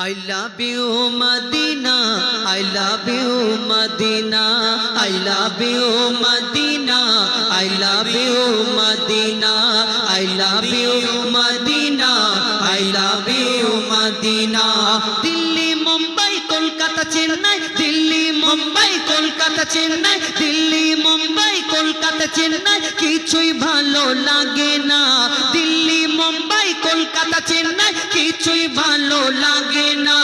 I love you, Madina. I love you, Madina. I love you, Madina. I love you, Madina. I love you, Madina. I love you, Madina. Delhi Mumbai Kolkata Chennai Delhi Mumbai Kolkata Chennai Delhi Mumbai Kolkata Chennai কিছুই ভালো লাগে না দিল্লি মুম্বাই কলকাতা চেন্নাই কিছুই ভালো লাগে না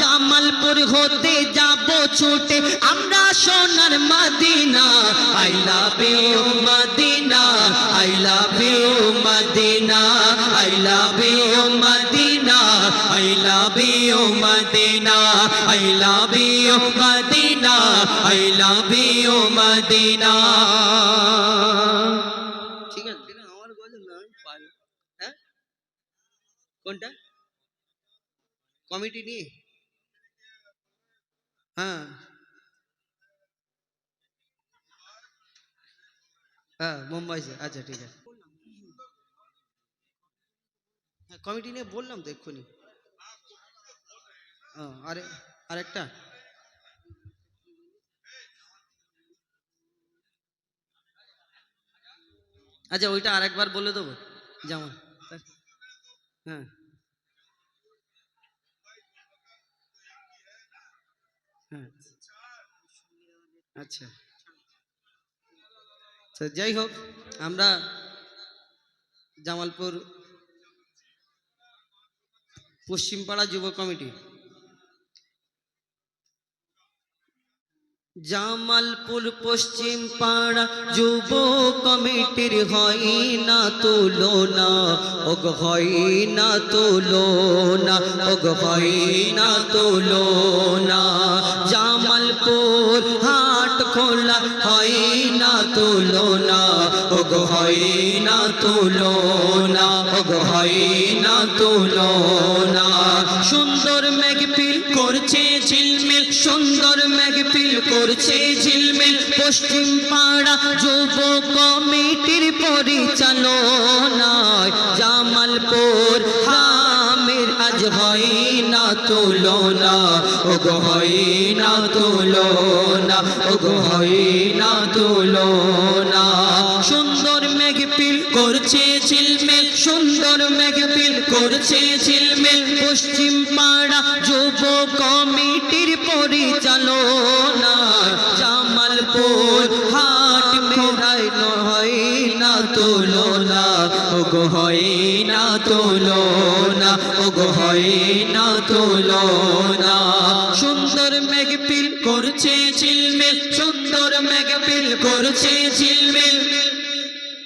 জামালপুর হতে যাব ছুটে আমরা সোনার Medina, I love you Medina, I love you Medina, I love you Medina, I love you Medina, I love you Medina, I love you Medina. হ্যাঁ? কোনটা? কমিটি নিয়ে। হ্যাঁ। হ্যাঁ মুম্বাই সে আচ্ছা ঠিক আছে। হ্যাঁ কমিটি নিয়ে বললাম তো এক্ষুনি। আরে, আরেকটা? আচ্ছা ওইটা আরেকবার বলে দেবো, যেমন হ্যাঁ। হ্যাঁ। আচ্ছা। যাই হোক আমরা জামালপুর পশ্চিমপাড়া যুব কমিটি জামালপুর পশ্চিম পাড়া যুব কমিটির হয় না তুলনা, ওগ হয় না তুলনা, ওগ হয় না তুলনা। খোলা হয় না তুলনা, ওগ হয় না তুলনা, ওগ হয় না তুলনা। সুন্দর মেঘপিল করছে ঝিলমিল, সুন্দর মেঘপিল করছে ঝিলমিল। পশ্চিম পাড়া যুব কমিটির পরিচালনায় জামালপুর না ও গহই না তুলো না ও গহই না তুলো না সুন্দর মেঘপিল করছে ঝিলমিল, সুন্দর মেঘপিল করছে ঝিলমিল। পশ্চিম পাড়া যুব কমিটির পরিচালনা না তুলনা, ওগো হয় না তুলনা, ওগো হয় না তুলনা। সুন্দর মেঘপিল করছে ঝিলমিল, সুন্দর মেঘপিল করছে ঝিলমিল।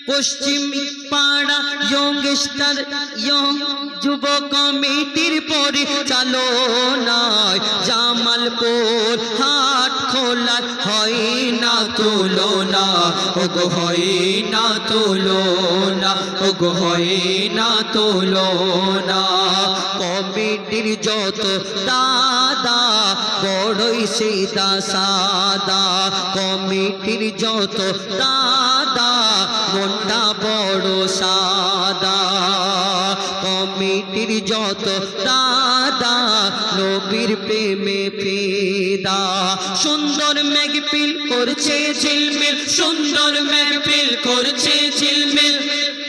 পশ্চিম পাড়া ইয়ংস্টার ইয়ং যুব কমিটির পরিচালনায় জামালপুর হাট খোলা হয় না তুলনা, ওগো হয় না তুলনা, ওগো হয় না তুলনা। কমিটির যত দাদা, বড়ই সিদা সাদা। কমিটির যত দাদা, মনটা বড় সাদা। কমিটির যত দাদা নবীর প্রেমে ফেদা। সুন্দর মেঘপিল করছে ঝিলমিল, সুন্দর মেঘপিল করছে ঝিলমিল।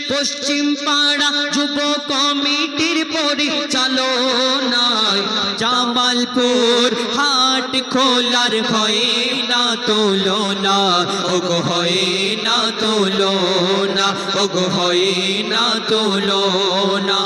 পশ্চিম পাড়া যুব কমিটির পরিচালনায় জামালপুর হাট খোলার হয় না তুলনা। ওগো, হয় না তুলনা, ওগো, হয় না তুলনা।